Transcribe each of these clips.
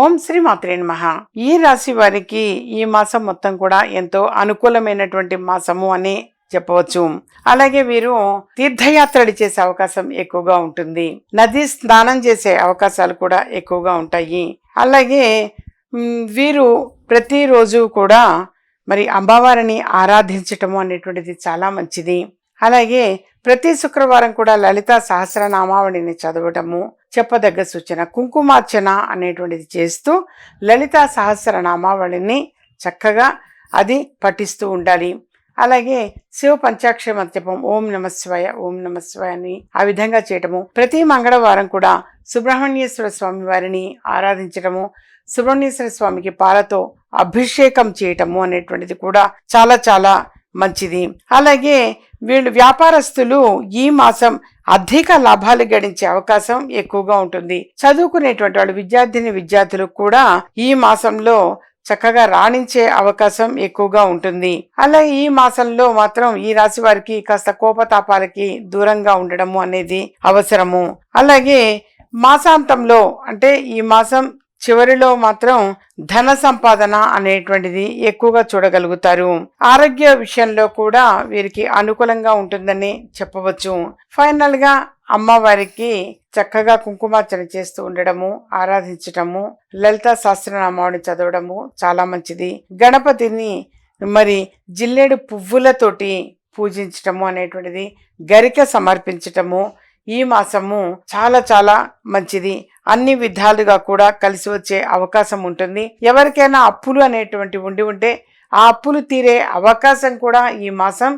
ఓం శ్రీ మాత్రే నమః. ఈ రాశి వారికి ఈ మాసం మొత్తం కూడా ఎంతో అనుకూలమైనటువంటి మాసము అని చెప్పవచ్చు. అలాగే వీరు తీర్థయాత్రలు చేసే అవకాశం ఎక్కువగా ఉంటుంది. నది స్నానం చేసే అవకాశాలు కూడా ఎక్కువగా ఉంటాయి. అలాగే వీరు ప్రతిరోజు కూడా మరి అమ్మవారిని ఆరాధించటము అనేటువంటిది చాలా మంచిది. అలాగే ప్రతి శుక్రవారం కూడా లలిత సహస్రనామావళిని చదవటము చెప్పదగ్గ సూచన. కుంకుమార్చన అనేటువంటిది చేస్తూ లలిత సహస్రనామావళిని చక్కగా అది పఠిస్తూ ఉండాలి. అలాగే శివ పంచాక్షర జపం ఓం నమస్వాయ ఓం నమస్వాయ అని ఆ విధంగా చేయటము. ప్రతి మంగళవారం కూడా సుబ్రహ్మణ్యేశ్వర స్వామి వారిని ఆరాధించటము సుబ్రహ్మణ్యేశ్వర స్వామికి పాలతో అభిషేకం చేయటము అనేటువంటిది కూడా చాలా చాలా మంచిది. అలాగే వీళ్ళు వ్యాపారస్తులు ఈ మాసం అధిక లాభాలు గడించే అవకాశం ఎక్కువగా ఉంటుంది. చదువుకునేటువంటి వాళ్ళు విద్యార్థిని విద్యార్థులు కూడా ఈ మాసంలో చక్కగా రాణించే అవకాశం ఎక్కువగా ఉంటుంది. అలాగే ఈ మాసంలో మాత్రం ఈ రాశి వారికి కాస్త కోపతాపాలకి దూరంగా ఉండడము అనేది అవసరము. అలాగే మాసాంతంలో అంటే ఈ మాసం చివరిలో మాత్రం ధన సంపాదన అనేటువంటిది ఎక్కువగా చూడగలుగుతారు. ఆరోగ్య విషయంలో కూడా వీరికి అనుకూలంగా ఉంటుందని చెప్పవచ్చు. ఫైనల్గా అమ్మవారికి చక్కగా కుంకుమార్చన చేస్తూ ఉండడము ఆరాధించటము లలిత సహస్రనామాన్ని చదవడము చాలా మంచిది. గణపతిని మరి జిల్లేడు పువ్వులతోటి పూజించటము అనేటువంటిది గరిక సమర్పించటము ఈ మాసము చాలా చాలా మంచిది. అన్ని విధాలుగా కూడా కలిసి వచ్చే అవకాశం ఉంటుంది. ఎవరికైనా అప్పులు అనేటువంటి ఉండి ఉంటే ఆ అప్పులు తీరే అవకాశం కూడా ఈ మాసం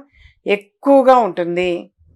ఎక్కువగా ఉంటుంది.